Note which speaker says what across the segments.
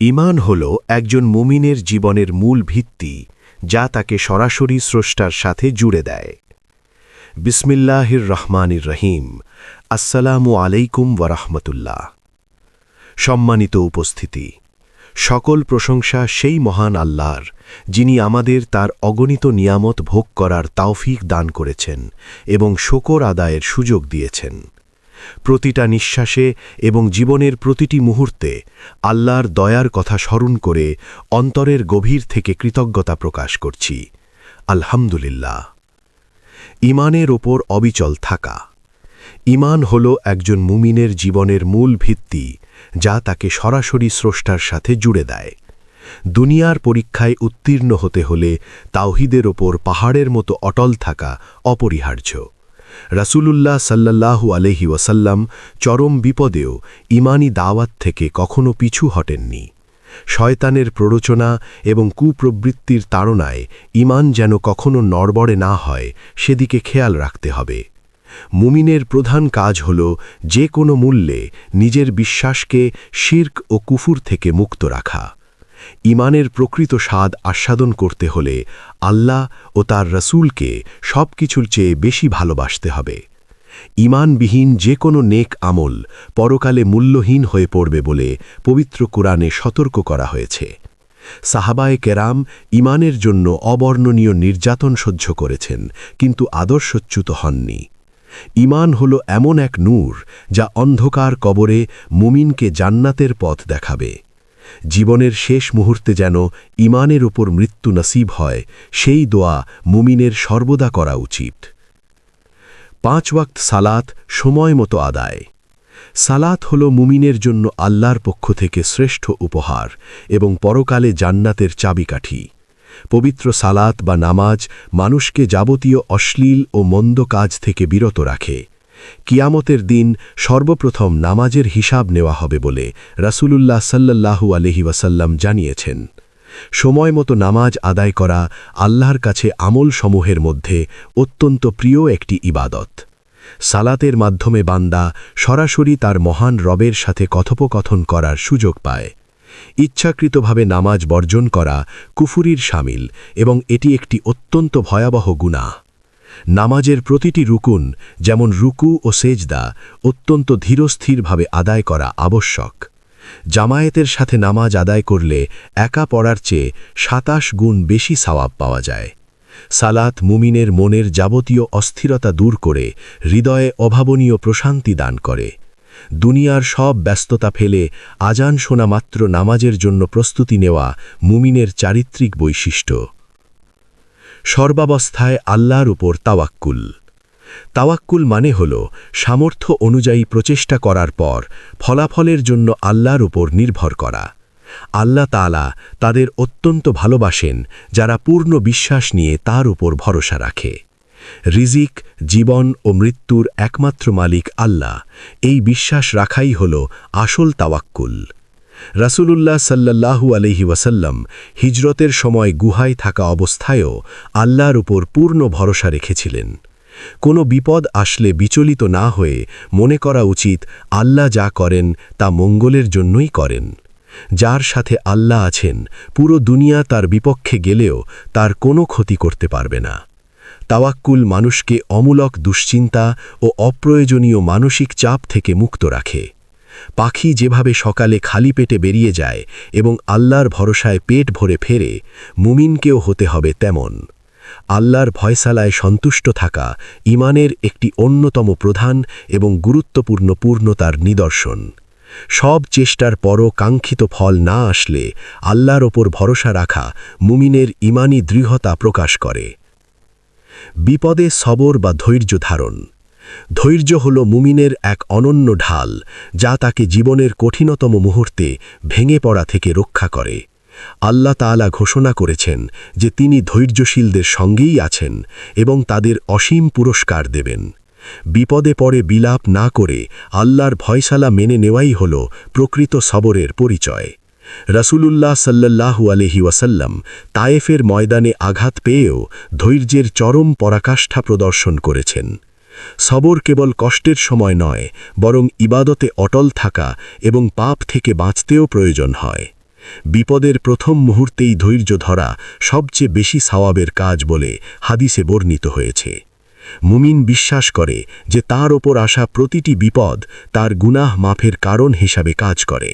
Speaker 1: ইমান হল একজন মুমিনের জীবনের মূল ভিত্তি, যা তাকে সরাসরি স্রষ্টার সাথে জুড়ে দেয়। বিসমিল্লাহির রহমানির রহিম। আসসালামু আলাইকুম ওয়ারহমতুল্লাহ সম্মানিত উপস্থিতি। সকল প্রশংসা সেই মহান আল্লাহর, যিনি আমাদের তার অগণিত নিয়ামত ভোগ করার তাওফিক দান করেছেন এবং শোকর আদায়ের সুযোগ দিয়েছেন। প্রতিটা নিঃশ্বাসে এবং জীবনের প্রতিটি মুহূর্তে আল্লাহর দয়ার কথা স্মরণ করে অন্তরের গভীর থেকে কৃতজ্ঞতা প্রকাশ করছি। আলহামদুলিল্লাহ। ইমানের ওপর অবিচল থাকা। ইমান হল একজন মুমিনের জীবনের মূল ভিত্তি, যা তাকে সরাসরি স্রষ্টার সাথে জুড়ে দেয়। দুনিয়ার পরীক্ষায় উত্তীর্ণ হতে হলে তাওহিদের ওপর পাহাড়ের মতো অটল থাকা অপরিহার্য। রাসূলুল্লাহ সাল্লাল্লাহু আলহি ওয়াসাল্লাম চরম বিপদেও ইমানি দাওয়াত থেকে কখনো পিছু হটেননি। শয়তানের প্ররোচনা এবং কুপ্রবৃত্তির তাড়নায় ইমান যেন কখনো নড়বড়ে না হয়, সেদিকে খেয়াল রাখতে হবে। মুমিনের প্রধান কাজ হল যে কোনো মূল্যে নিজের বিশ্বাসকে শির্ক ও কুফুর থেকে মুক্ত রাখা। ইমানের প্রকৃত স্বাদ আস্বাদন করতে হলে আল্লাহ ও তার রসুলকে সব কিছুর চেয়ে বেশি ভালোবাসতে হবে। ইমানবিহীন যে কোনো নেক আমল পরকালে মূল্যহীন হয়ে পড়বে বলে পবিত্র কোরআনে সতর্ক করা হয়েছে। সাহাবায়ে কেরাম ইমানের জন্য অবর্ণনীয় নির্যাতন সহ্য করেছেন, কিন্তু আদর্শচ্যুত হননি। ইমান হল এমন এক নূর যা অন্ধকার কবরে মুমিনকে জান্নাতের পথ দেখাবে। জীবনের শেষ মুহূর্তে যেন ইমানের ওপর মৃত্যু নসিব হয়, সেই দোয়া মুমিনের সর্বদা করা উচিত। পাঁচ ওয়াক্ত সালাত সময় মতো আদায়। সালাত হল মুমিনের জন্য আল্লাহর পক্ষ থেকে শ্রেষ্ঠ উপহার এবং পরকালে জান্নাতের চাবিকাঠি। পবিত্র সালাত বা নামাজ মানুষকে যাবতীয় অশ্লীল ও মন্দ কাজ থেকে বিরত রাখে। কিয়ামতের দিন সর্বপ্রথম নামাজের হিসাব নেওয়া হবে বলে রাসূলুল্লাহ সাল্লাল্লাহু আলহি ওয়াসাল্লাম জানিয়েছেন। সময় মতো নামাজ আদায় করা আল্লাহর কাছে আমল সমূহের মধ্যে অত্যন্ত প্রিয় একটি ইবাদত। সালাতের মাধ্যমে বান্দা সরাসরি তার মহান রবের সাথে কথোপকথন করার সুযোগ পায়। ইচ্ছাকৃতভাবে নামাজ বর্জন করা কুফুরির সামিল এবং এটি একটি অত্যন্ত ভয়াবহ গুণা নামাজের প্রতিটি রুকুন, যেমন রুকু ও সেজদা, অত্যন্ত ধীরস্থিরভাবে আদায় করা আবশ্যক। জামায়াতের সাথে নামাজ আদায় করলে একা পড়ার চেয়ে সাতাশ গুণ বেশি সওয়াব পাওয়া যায়। সালাত মুমিনের মনের যাবতীয় অস্থিরতা দূর করে হৃদয়ে অভাবনীয় প্রশান্তি দান করে। দুনিয়ার সব ব্যস্ততা ফেলে আজান শোনা মাত্র নামাজের জন্য প্রস্তুতি নেওয়া মুমিনের চারিত্রিক বৈশিষ্ট্য। সর্বাবস্থায় আল্লাহর উপর তাওয়াক্কুল। তাওয়াক্কুল মানে হল সামর্থ্য অনুযায়ী প্রচেষ্টা করার পর ফলাফলের জন্য আল্লাহর উপর নির্ভর করা। আল্লাহ তালা তাদের অত্যন্ত ভালোবাসেন, যারা পূর্ণ বিশ্বাস নিয়ে তার উপর ভরসা রাখে। রিজিক, জীবন ও মৃত্যুর একমাত্র মালিক আল্লাহ। এই বিশ্বাস রাখাই হল আসল তাওয়াক্কুল। রাসূলুল্লাহ সাল্লাল্লাহু আলহি ওয়াসাল্লাম হিজরতের সময় গুহায় থাকা অবস্থায়ও আল্লাহর উপর পূর্ণ ভরসা রেখেছিলেন। কোনো বিপদ আসলে বিচলিত না হয়ে মনে করা উচিত, আল্লাহ যা করেন তা মঙ্গলের জন্যই করেন। যার সাথে আল্লাহ আছেন, পুরো দুনিয়া তার বিপক্ষে গেলেও তার কোনো ক্ষতি করতে পারবে না। তাওয়াক্কুল মানুষকে অমূলক দুশ্চিন্তা ও অপ্রয়োজনীয় মানসিক চাপ থেকে মুক্ত রাখে। পাখি যেভাবে সকালে খালি পেটে বেরিয়ে যায় এবং আল্লাহর ভরসায় পেট ভরে ফেরে, মুমিনকেও হতে হবে তেমন। আল্লাহর ভয়সালায় সন্তুষ্ট থাকা ইমানের একটি অন্যতম প্রধান এবং গুরুত্বপূর্ণ পূর্ণতার নিদর্শন। সব চেষ্টার পরও কাঙ্ক্ষিত ফল না আসলে আল্লাহর ওপর ভরসা রাখা মুমিনের ইমানি দৃঢ়তা প্রকাশ করে। বিপদে সবর বা ধৈর্য ধারণ। ধৈর্য হল মুমিনের এক অনন্য ঢাল, যা তাকে জীবনের কঠিনতম মুহূর্তে ভেঙে পড়া থেকে রক্ষা করে। আল্লাহ তালা ঘোষণা করেছেন যে তিনি ধৈর্যশীলদের সঙ্গেই আছেন এবং তাদের অসীম পুরস্কার দেবেন। বিপদে পড়ে বিলাপ না করে আল্লাহর ভয়সালা মেনে নেওয়াই হল প্রকৃত সবরের পরিচয়। রসুলুল্লাহ সাল্লাহু আলহি ওয়াসাল্লাম তায়েফের ময়দানে আঘাত পেয়েও ধৈর্যের চরম পরাকাষ্ঠা প্রদর্শন করেছেন। সবর কেবল কষ্টের সময় নয়, বরং ইবাদতে অটল থাকা এবং পাপ থেকে বাঁচতেও প্রয়োজন হয়। বিপদের প্রথম মুহূর্তেই ধৈর্য ধরা সবচেয়ে বেশি সাওয়াবের কাজ বলে হাদিসে বর্ণিত হয়েছে। মুমিন বিশ্বাস করে যে তার ওপর আসা প্রতিটি বিপদ তার গুনাহ মাফের কারণ হিসাবে কাজ করে।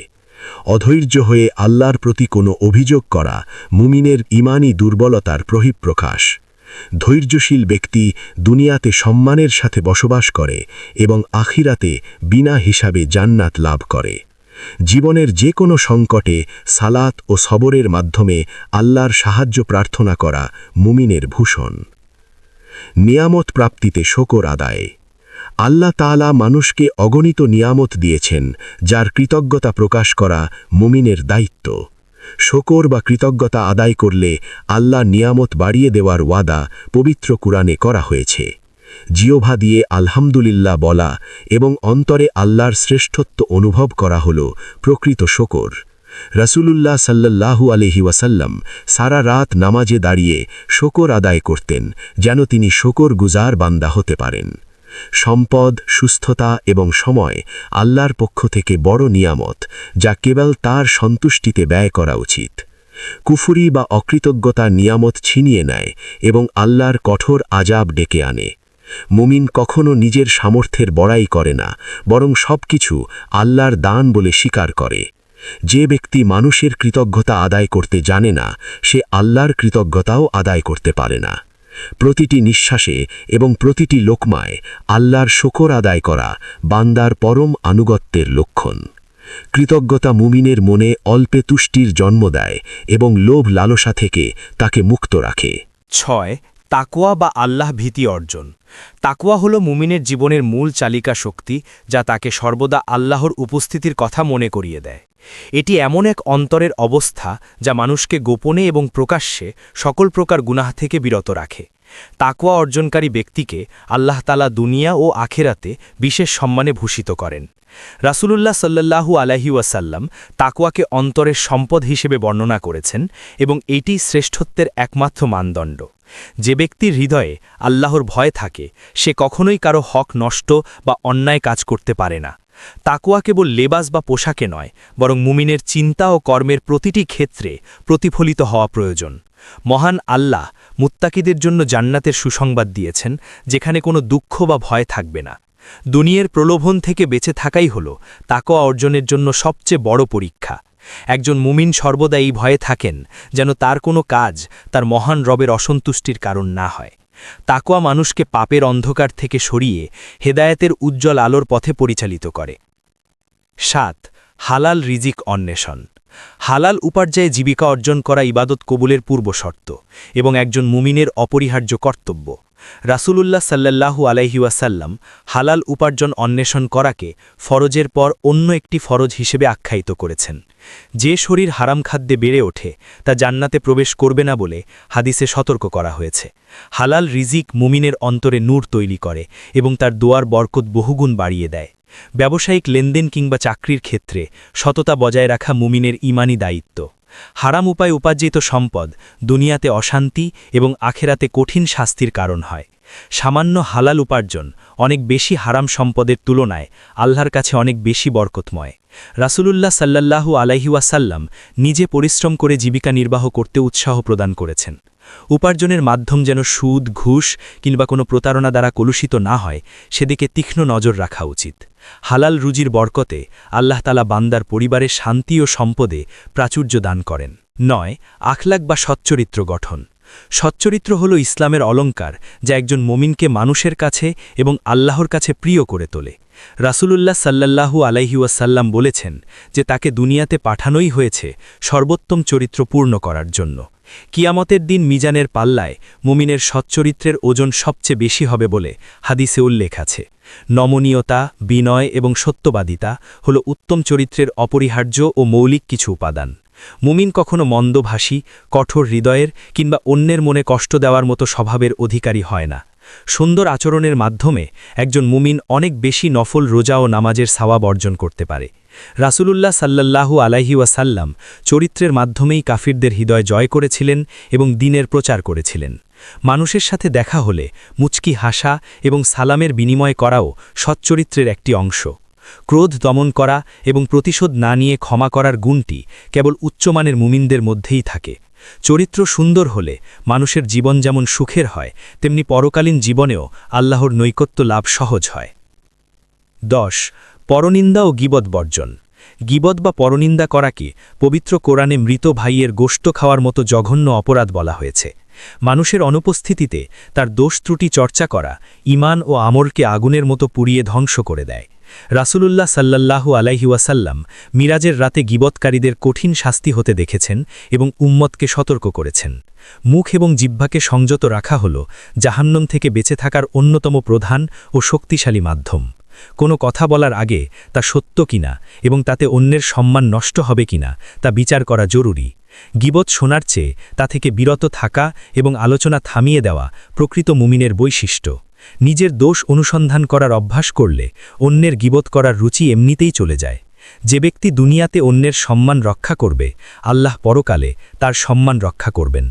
Speaker 1: অধৈর্য হয়ে আল্লাহর প্রতি কোনো অভিযোগ করা মুমিনের ইমানি দুর্বলতার প্রহিপ্রকাশ। ধৈর্যশীল ব্যক্তি দুনিয়াতে সম্মানের সাথে বসবাস করে এবং আখিরাতে বিনা হিসাবে জান্নাত লাভ করে। জীবনের যে কোনো সংকটে সালাত ও সবরের মাধ্যমে আল্লাহর সাহায্য প্রার্থনা করা মুমিনের ভূষণ। নিয়ামত প্রাপ্তিতে শকর আদায়। আল্লাহ তাআলা মানুষকে অগণিত নিয়ামত দিয়েছেন, যার কৃতজ্ঞতা প্রকাশ করা মুমিনের দায়িত্ব। শকর বা কৃতজ্ঞতা আদায় করলে আল্লাহ নিয়ামত বাড়িয়ে দেওয়ার ওয়াদা পবিত্র কুরআনে করা হয়েছে। জিওভা দিয়ে আলহামদুলিল্লাহ বলা এবং অন্তরে আল্লাহর শ্রেষ্ঠত্ব অনুভব করা হল প্রকৃত শকর। রসুলুল্লাহ সাল্লাল্লাহু আলহি ওয়াসাল্লাম সারা রাত নামাজে দাঁড়িয়ে শকর আদায় করতেন যেন তিনি শকর গুজার বান্দা হতে পারেন। সম্পদ, সুস্থতা এবং সময় আল্লাহর পক্ষ থেকে বড় নিয়ামত, যা কেবল তার সন্তুষ্টিতে ব্যয় করা উচিত। কুফুরি বা অকৃতজ্ঞতা নিয়ামত ছিনিয়ে নেয় এবং আল্লাহর কঠোর আজাব ডেকে আনে। মুমিন কখনো নিজের সামর্থ্যের বড়াই করে না, বরং সবকিছু আল্লাহর দান বলে স্বীকার করে। যে ব্যক্তি মানুষের কৃতজ্ঞতা আদায় করতে জানে না, সে আল্লাহর কৃতজ্ঞতাও আদায় করতে পারে না। প্রতিটি নিঃশ্বাসে এবং প্রতিটি লোকমায় আল্লাহর শোকর আদায় করা বান্দার পরম আনুগত্যের লক্ষণ। কৃতজ্ঞতা মুমিনের মনে অল্পে তুষ্টির জন্ম দেয় এবং লোভ লালসা থেকে তাকে মুক্ত রাখে।
Speaker 2: ছয় তাকোয়া বা আল্লাহ ভীতি অর্জন। তাকোয়া হল মুমিনের জীবনের মূল চালিকা শক্তি, যা তাকে সর্বদা আল্লাহর উপস্থিতির কথা মনে করিয়ে দেয়। এটি এমন এক অন্তরের অবস্থা, যা মানুষকে গোপনে এবং প্রকাশ্যে সকল প্রকার গুনাহ থেকে বিরত রাখে। তাকোয়া অর্জনকারী ব্যক্তিকে আল্লাহ তালা দুনিয়া ও আখেরাতে বিশেষ সম্মানে ভূষিত করেন। রাসূলুল্লাহ সাল্লাল্লাহু আলাহি ওয়াসাল্লাম তাকোয়াকে অন্তরের সম্পদ হিসেবে বর্ণনা করেছেন এবং এটি শ্রেষ্ঠত্বের একমাত্র মানদণ্ড। যে ব্যক্তির হৃদয়ে আল্লাহর ভয় থাকে, সে কখনোই কারও হক নষ্ট বা অন্যায় কাজ করতে পারে না। তাকুয়া কেবল লেবাস বা পোশাকে নয়, বরং মুমিনের চিন্তা ও কর্মের প্রতিটি ক্ষেত্রে প্রতিফলিত হওয়া প্রয়োজন। মহান আল্লাহ মুত্তাকিদের জন্য জান্নাতের সুসংবাদ দিয়েছেন, যেখানে কোনো দুঃখ বা ভয় থাকবে না। দুনিয়ার প্রলোভন থেকে বেঁচে থাকাই হল তাকোয়া অর্জনের জন্য সবচেয়ে বড় পরীক্ষা। একজন মুমিন সর্বদা এই ভয়ে থাকেন যেন তার কোনো কাজ তার মহান রবের অসন্তুষ্টির কারণ না হয়। তাকোয়া মানুষকে পাপের অন্ধকার থেকে সরিয়ে হেদায়েতের উজ্জ্বল আলোর পথে পরিচালিত করে। সাত, হালাল রিজিক অন্বেষণ। হালাল উপার্যায়ে জীবিকা অর্জন করা ইবাদত কবুলের পূর্বশর্ত এবং একজন মুমিনের অপরিহার্য কর্তব্য। রাসূলুল্লাহ সাল্লাল্লাহু আলাইহিওয়াসাল্লাম হালাল উপার্জন অন্বেষণ করাকে ফরজের পর অন্য একটি ফরজ হিসেবে আখ্যায়িত করেছেন। যে শরীর হারাম খাদ্যে বেড়ে ওঠে, তা জান্নাতে প্রবেশ করবে না বলে হাদিসে সতর্ক করা হয়েছে। হালাল রিজিক মুমিনের অন্তরে নূর তৈরি করে এবং তার দোয়ার বরকত বহুগুণ বাড়িয়ে দেয়। ব্যবসায়িক লেনদেন কিংবা চাকরির ক্ষেত্রে সততা বজায় রাখা মুমিনের ইমানি দায়িত্ব। হারাম উপায় উপার্জিত সম্পদ দুনিয়াতে অশান্তি এবং আখেরাতে কঠিন শাস্তির কারণ হয়। সামান্য হালাল উপার্জন অনেক বেশি হারাম সম্পদের তুলনায় আল্লাহর কাছে অনেক বেশি বরকতময়। রাসূলুল্লাহ সাল্লাল্লাহু আলাইহিওয়াসাল্লাম নিজে পরিশ্রম করে জীবিকা নির্বাহ করতে উৎসাহ প্রদান করেছেন। উপার্জনের মাধ্যম যেন সুদ, ঘুষ কিংবা কোনো প্রতারণা দ্বারা কলুষিত না হয়, সেদিকে তীক্ষ্ণ নজর রাখা উচিত। হালাল রুজির বরকতে আল্লাহ তালা বান্দার পরিবারের শান্তি ও সম্পদে প্রাচুর্য দান করেন। নয়, আখলাক বা সচ্চরিত্র গঠন। সচ্চরিত্র হল ইসলামের অলঙ্কার যা একজন মমিনকে মানুষের কাছে এবং আল্লাহর কাছে প্রিয় করে তোলে। রাসূলুল্লাহ সাল্লাল্লাহু আলাইহিউসাল্লাম বলেছেন যে তাকে দুনিয়াতে পাঠানোই হয়েছে সর্বোত্তম চরিত্র পূর্ণ করার জন্য। কিয়ামতের দিন মিজানের পাল্লায় মুমিনের সচ্চরিত্রের ওজন সবচেয়ে বেশি হবে বলে হাদিসে উল্লেখ আছে। নমনীয়তা, বিনয় এবং সত্যবাদিতা হল উত্তম চরিত্রের অপরিহার্য ও মৌলিক কিছু উপাদান। মুমিন কখনো মন্দভাষী, কঠোর হৃদয়ের কিংবা অন্যের মনে কষ্ট দেওয়ার মতো স্বভাবের অধিকারী হয় না। সুন্দর আচরণের মাধ্যমে একজন মুমিন অনেক বেশি নফল রোজা ও নামাজের সাওয়াব অর্জন করতে পারে। রাসূলুল্লাহ সাল্লাল্লাহু আলাইহি ওয়াসাল্লাম চরিত্রের মাধ্যমেই কাফিরদের হৃদয় জয় করেছিলেন এবং দিনের প্রচার করেছিলেন। মানুষের সাথে দেখা হলে মুচকি হাসা এবং সালামের বিনিময় করাও সচ্চরিত্রের একটি অংশ। ক্রোধ দমন করা এবং প্রতিশোধ না নিয়ে ক্ষমা করার গুণটি কেবল উচ্চমানের মুমিনদের মধ্যেই থাকে। চরিত্র সুন্দর হলে মানুষের জীবন যেমন সুখের হয়, তেমনি পরকালীন জীবনেও আল্লাহর নৈকত্য লাভ সহজ হয়। দশ, পরনিন্দা ও গিবদ বর্জন। গিবদ বা পরনিন্দা করাকে পবিত্র কোরআনে মৃত ভাইয়ের গোষ্ঠ খাওয়ার মতো জঘন্য অপরাধ বলা হয়েছে। মানুষের অনুপস্থিতিতে তার দোষ ত্রুটি চর্চা করা ইমান ও আমরকে আগুনের মতো পুড়িয়ে ধ্বংস করে দেয়। রাসূলুল্লাহ সাল্লাল্লাহু আলাইহি ওয়াসাল্লাম মিরাজের রাতে গিবৎকারীদের কঠিন শাস্তি হতে দেখেছেন এবং উম্মতকে সতর্ক করেছেন। মুখ এবং জিহ্বাকে সংযত রাখা হল জাহান্নম থেকে বেঁচে থাকার অন্যতম প্রধান ও শক্তিশালী মাধ্যম। কোনো কথা বলার আগে তা সত্য কিনা এবং তাতে অন্যের সম্মান নষ্ট হবে কিনা তা বিচার করা জরুরি। গিবত শোনার চেয়ে তা থেকে বিরত থাকা এবং আলোচনা থামিয়ে দেওয়া প্রকৃত মুমিনের বৈশিষ্ট্য। নিজের দোষ অনুসন্ধান করার অভ্যাস করলে অন্যের গিবত করার রুচি এমনিতেই চলে যায়। যে ব্যক্তি দুনিয়াতে অন্যের সম্মান রক্ষা করবে, আল্লাহ পরকালে তার সম্মান রক্ষা করবেন।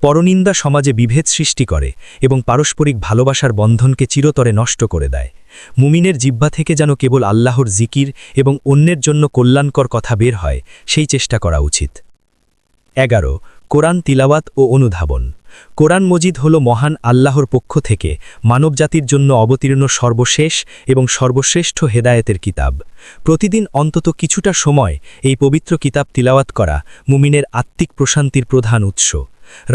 Speaker 2: পরনিন্দা সমাজে বিভেদ সৃষ্টি করে এবং পারস্পরিক ভালোবাসার বন্ধনকে চিরতরে নষ্ট করে দেয়। মুমিনের জিব্বা থেকে যেন কেবল আল্লাহর জিকির এবং অন্যের জন্য কল্যাণকর কথা বের হয়, সেই চেষ্টা করা উচিত। এগারো, কোরআন তিলাওয়াত ও অনুধাবন। কোরআন মজিদ হল মহান আল্লাহর পক্ষ থেকে মানবজাতির জন্য অবতীর্ণ সর্বশেষ এবং সর্বশ্রেষ্ঠ হেদায়েতের কিতাব। প্রতিদিন অন্তত কিছুটা সময় এই পবিত্র কিতাব তিলাওয়াত করা মুমিনের আত্মিক প্রশান্তির প্রধান উৎস।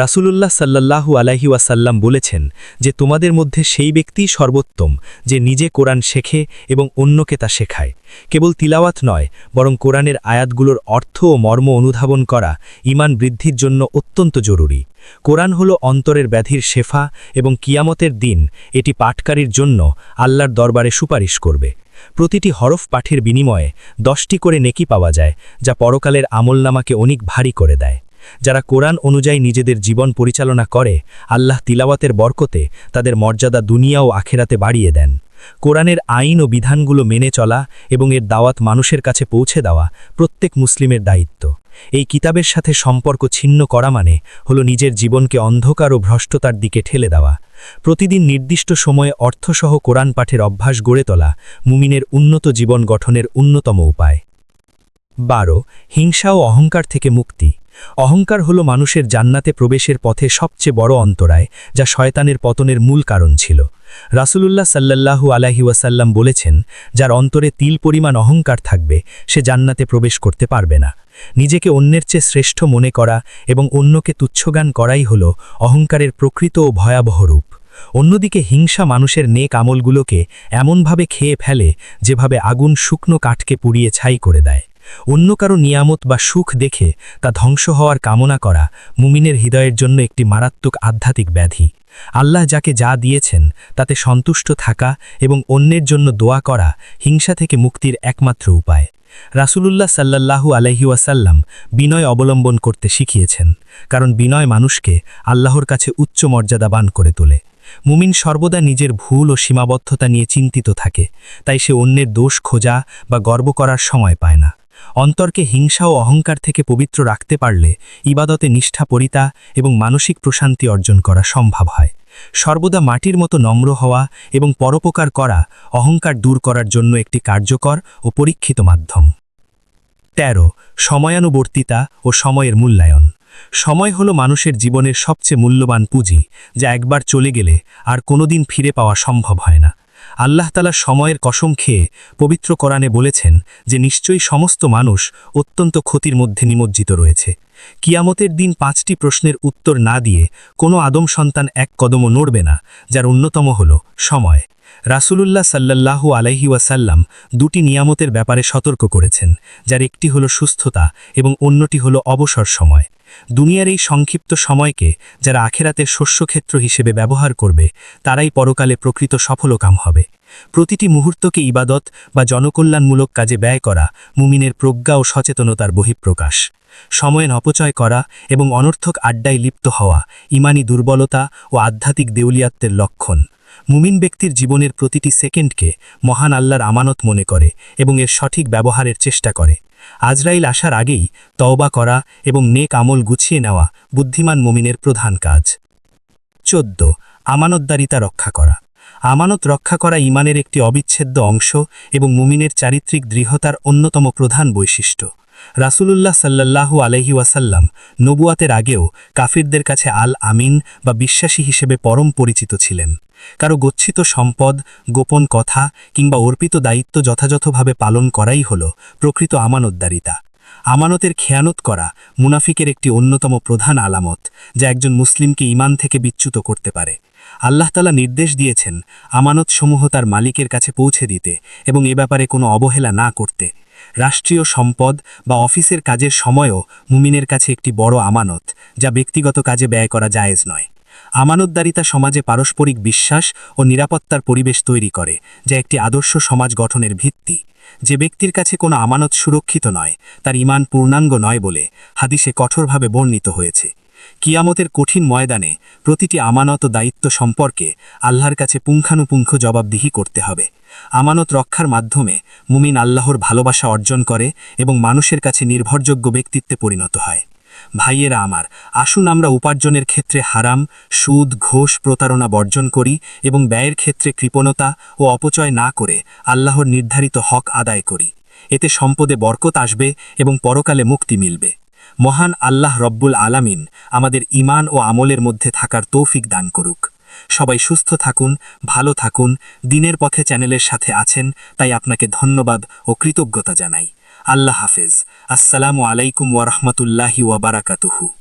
Speaker 2: রাসূলুল্লাহ সাল্লাল্লাহু আলাইহি ওয়াসাল্লাম বলেছেন যে তোমাদের মধ্যে সেই ব্যক্তিই সর্বোত্তম যে নিজে কোরআন শেখে এবং অন্যকে তা শেখায়। কেবল তিলাওয়াত নয়, বরং কোরআনের আয়াতগুলোর অর্থ ও মর্ম অনুধাবন করা ইমান বৃদ্ধির জন্য অত্যন্ত জরুরি। কোরআন হল অন্তরের ব্যাধির শেফা এবং কিয়ামতের দিন এটি পাঠকারীর জন্য আল্লাহর দরবারে সুপারিশ করবে। প্রতিটি হরফ পাঠের বিনিময়ে দশটি করে নেকি পাওয়া যায়, যা পরকালের আমলনামাকে অনেক ভারী করে দেয়। যারা কোরআন অনুযায়ী নিজেদের জীবন পরিচালনা করে, আল্লাহ তিলাওয়াতের বরকতে তাদের মর্যাদা দুনিয়া ও আখেরাতে বাড়িয়ে দেন। কোরআনের আইন ও বিধানগুলো মেনে চলা এবং এর দাওয়াত মানুষের কাছে পৌঁছে দেওয়া প্রত্যেক মুসলিমের দায়িত্ব। এই কিতাবের সাথে সম্পর্ক ছিন্ন করা মানে হল নিজের জীবনকে অন্ধকার ও ভ্রষ্টতার দিকে ঠেলে দেওয়া। প্রতিদিন নির্দিষ্ট সময়ে অর্থসহ কোরআন পাঠের অভ্যাস গড়ে তোলা মুমিনের উন্নত জীবন গঠনের অন্যতম উপায়। বারো, হিংসা ও অহংকার থেকে মুক্তি। অহংকার হল মানুষের জান্নাতে প্রবেশের পথে সবচেয়ে বড় অন্তরায়, যা শয়তানের পতনের মূল কারণ ছিল। রাসূলুল্লাহ সাল্লাল্লাহু আলাইহি ওয়াসাল্লাম বলেছেন, যার অন্তরে তিল পরিমাণ অহংকার থাকবে, সে জান্নাতে প্রবেশ করতে পারবে না। নিজেকে অন্যের চেয়ে শ্রেষ্ঠ মনে করা এবং অন্যকে তুচ্ছগান করাই হল অহংকারের প্রকৃত ও ভয়াবহ রূপ। অন্যদিকে হিংসা মানুষের নেক আমলগুলোকে এমনভাবে খেয়ে ফেলে, যেভাবে আগুন শুকনো কাঠকে পুড়িয়ে ছাই করে দেয়। অন্য কারও নিয়ামত বা সুখ দেখে তা ধ্বংস হওয়ার কামনা করা মুমিনের হৃদয়ের জন্য একটি মারাত্মক আধ্যাত্মিক ব্যাধি। আল্লাহ যাকে যা দিয়েছেন, তাতে সন্তুষ্ট থাকা এবং অন্যের জন্য দোয়া করা হিংসা থেকে মুক্তির একমাত্র উপায়। রাসূলুল্লাহ সাল্লাল্লাহু আলহি ওয়াসাল্লাম বিনয় অবলম্বন করতে শিখিয়েছেন, কারণ বিনয় মানুষকে আল্লাহর কাছে উচ্চ মর্যাদাবান করে তোলে। মুমিন সর্বদা নিজের ভুল ও সীমাবদ্ধতা নিয়ে চিন্তিত থাকে, তাই সে অন্যের দোষ খোঁজা বা গর্ব করার সময় পায় না। অন্তরকে হিংসা ও অহংকার থেকে পবিত্র রাখতে পারলে ইবাদতে নিষ্ঠাপরিতা এবং মানসিক প্রশান্তি অর্জন করা সম্ভব হয়। সর্বদা মাটির মতো নম্র হওয়া এবং পরোপকার করা অহংকার দূর করার জন্য একটি কার্যকর ও পরীক্ষিত মাধ্যম। তেরো, সময়ানুবর্তিতা ও সময়ের মূল্যায়ন। সময় হলো মানুষের জীবনের সবচেয়ে মূল্যবান পুঁজি, যা একবার চলে গেলে আর কোনোদিন ফিরে পাওয়া সম্ভব হয় না। আল্লাহ তালা সময়ের কসম খেয়ে পবিত্র কোরআনে বলেছেন যে নিশ্চয়ই সমস্ত মানুষ অত্যন্ত ক্ষতির মধ্যে নিমজ্জিত রয়েছে। কিয়ামতের দিন পাঁচটি প্রশ্নের উত্তর না দিয়ে কোনো আদম সন্তান এক কদমও নড়বে না, যার অন্যতম হল সময়। রাসূলুল্লাহ সাল্লাল্লাহু আলাইহি ওয়াসাল্লাম দুটি নিয়ামতের ব্যাপারে সতর্ক করেছেন, যার একটি হল সুস্থতা এবং অন্যটি হল অবসর সময়। দুনিয়ার এই সংক্ষিপ্ত সময়কে যারা আখেরাতের শস্যক্ষেত্র হিসেবে ব্যবহার করবে, তারাই পরকালে প্রকৃত সফলকাম হবে। প্রতিটি মুহূর্তকে ইবাদত বা জনকল্যাণমূলক কাজে ব্যয় করা মুমিনের প্রজ্ঞা ও সচেতনতার বহিঃপ্রকাশ। সময়ের অপচয় করা এবং অনর্থক আড্ডায় লিপ্ত হওয়া ইমানি দুর্বলতা ও আধ্যাত্মিক দেউলিয়াত্বের লক্ষণ। মুমিন ব্যক্তির জীবনের প্রতিটি সেকেন্ডকে মহান আল্লাহর আমানত মনে করে এবং এর সঠিক ব্যবহারের চেষ্টা করে। আজরাইল আসার আগেই তওবা করা এবং নেক আমল গুছিয়ে নেওয়া বুদ্ধিমান মুমিনের প্রধান কাজ। চোদ্দ, আমানতদারিতা রক্ষা করা। আমানত রক্ষা করা ইমানের একটি অবিচ্ছেদ্য অংশ এবং মুমিনের চারিত্রিক দৃঢ়তার অন্যতম প্রধান বৈশিষ্ট্য। রাসূলুল্লাহ সাল্লাল্লাহু আলহি ওয়াসাল্লাম নবুয়াতের আগেও কাফিরদের কাছে আল আমিন বা বিশ্বাসী হিসেবে পরম পরিচিত ছিলেন। কারও গচ্ছিত সম্পদ, গোপন কথা কিংবা অর্পিত দায়িত্ব যথাযথভাবে পালন করাই হল প্রকৃত আমানতদারিতা। আমানতের খেয়ানত করা মুনাফিকের একটি অন্যতম প্রধান আলামত, যা একজন মুসলিমকে ইমান থেকে বিচ্যুত করতে পারে। আল্লাহ তালা নির্দেশ দিয়েছেন, আমানতসমূহ তার মালিকের কাছে পৌঁছে দিতে এবং এ ব্যাপারে কোনো অবহেলা না করতে। রাষ্ট্রীয় সম্পদ বা অফিসের কাজের সময়ও মুমিনের কাছে একটি বড় আমানত, যা ব্যক্তিগত কাজে ব্যয় করা জায়েজ নয়। আমানতদারিতা সমাজে পারস্পরিক বিশ্বাস ও নিরাপত্তার পরিবেশ তৈরি করে, যা একটি আদর্শ সমাজ গঠনের ভিত্তি। যে ব্যক্তির কাছে কোনো আমানত সুরক্ষিত নয়, তার ইমান পূর্ণাঙ্গ নয় বলে হাদিসে কঠোরভাবে বর্ণিত হয়েছে। কিয়ামতের কঠিন ময়দানে প্রতিটি আমানত দায়িত্ব সম্পর্কে আল্লাহর কাছে পুঙ্খানুপুঙ্খ জবাবদিহি করতে হবে। আমানত রক্ষার মাধ্যমে মুমিন আল্লাহর ভালোবাসা অর্জন করে এবং মানুষের কাছে নির্ভরযোগ্য ব্যক্তিত্বে পরিণত হয়। ভাইয়েরা আমার, আসুন আমরা উপার্জনের ক্ষেত্রে হারাম, সুদ, ঘোষ প্রতারণা বর্জন করি এবং ব্যয়ের ক্ষেত্রে কৃপণতা ও অপচয় না করে আল্লাহর নির্ধারিত হক আদায় করি। এতে সম্পদে বরকত আসবে এবং পরকালে মুক্তি মিলবে। মহান আল্লাহ রব্বুল আলামিন আমাদের ইমান ও আমলের মধ্যে থাকার তৌফিক দান করুক। সবাই সুস্থ থাকুন, ভালো থাকুন, দিনের পথে চ্যানেলের সাথে আছেন, তাই আপনাকে ধন্যবাদ ও কৃতজ্ঞতা জানাই। আল্লাহ হাফেজ। আসসালামু আলাইকুম ওয়ারহমতুল্লাহি ওয়াবারাকাতুহু